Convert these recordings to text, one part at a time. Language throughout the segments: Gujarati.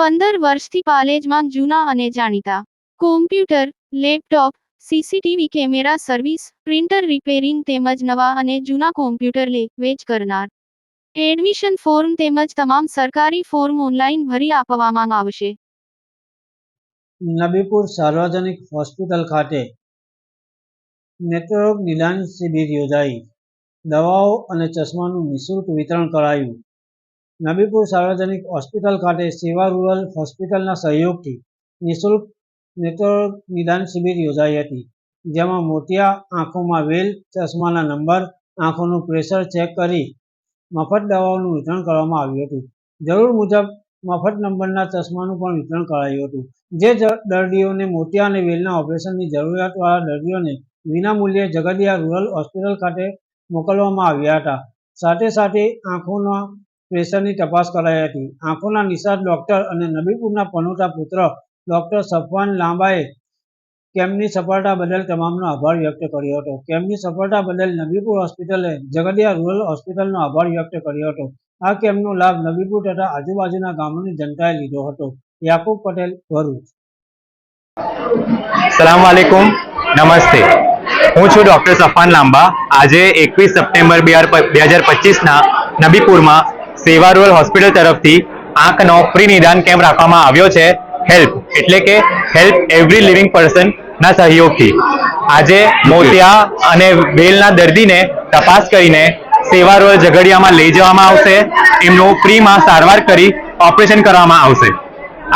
પંદર વર્ષથી પાલેજમાં જૂના અને જાણીતા. Computer laptop CCTV camera service printer repairing તેમજ નવા અને જૂના કોમ્પ્યુટર લે, વેચ કરનાર. એડમિશન ફોર્મ તેમજ તમામ સરકારી ફોર્મ ઓનલાઈન ભરી આપવામાં આવશે. નબીપુર સાર્વજનિક હોસ્પિટલ ખાતે નેત્રરોગ નિદાન શિબિર યોજાઈ. દવાઓ અને ચશ્માનું નિઃશુલ્ક વિતરણ કરાયું. નબીપુર સાર્વજનિક હોસ્પિટલ ખાતે સેવા રૂરલ હોસ્પિટલના સહયોગથી નિઃશુલ્ક નેત્રરોગ નિદાન શિબિર યોજાઈ હતી, જેમાં મોતિયા આંખોમાં વેલ, ચશ્માના નંબર, આંખોનું પ્રેશર ચેક કરી મફત દવાઓનું વિતરણ કરવામાં આવ્યું હતું. જરૂર મુજબ, મફત નંબરના ચશ્માનું પણ વિતરણ કરાયું હતું. જે દર્દીઓને મોતિયા અને વેલના ઓપરેશનની જરૂરિયાતવાળા દર્દીઓને વિનામૂલ્યે જગદિયા રૂરલ હોસ્પિટલ ખાતે મોકલવામાં આવ્યા હતા. સાથે સાથે આંખોના પ્રેશરની તપાસ કરાઈ હતી. આંખોના નિષ્ણાત ડોક્ટર અને નબીપુરના પનોતા પુત્ર ડોક્ટર સફવાન લાંબાએ કેમ્પની સફળતા બદલ તમામનો આભાર વ્યક્ત કર્યો હતો. કેમ્પની સફળતા બદલ નબીપુર હોસ્પિટલે ઝઘડિયા રૂરલ હોસ્પિટલનો આભાર વ્યક્ત કર્યો હતો. આ કેમ્પનો લાભ નબીપુર તથા આજુબાજુના ગામોની જનતાએ લીધો હતો. યાકુબ પટેલ, ભરૂચ. સલામ વાલેકુમ. નમસ્તે. હું છું ડોક્ટર સફાન લાંબા. આજે એકવીસ સપ્ટેમ્બર બે હજાર પચીસના નબીપુરમાં સેવા રૂરલ હોસ્પિટલ તરફથી આંખનો ફ્રી નિદાન કેમ્પ રાખવામાં આવ્યો છે. હેલ્પ એટલે કે હેલ્પ એવરી લિવિંગ પર્સન ના સહયોગથી. આજે મોતિયા અને વેલના દર્દીને તપાસ કરીને સેવા રોલ ઝઘડિયામાં લઈ જવામાં આવશે. એમનું ફ્રીમાં સારવાર કરી ઓપરેશન કરવામાં આવશે.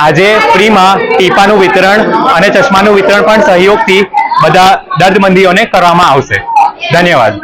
આજે ફ્રીમાં ટીપાનું વિતરણ અને ચશ્માનું વિતરણ પણ સહયોગથી બધા દર્દમંદીઓને કરવામાં આવશે. ધન્યવાદ.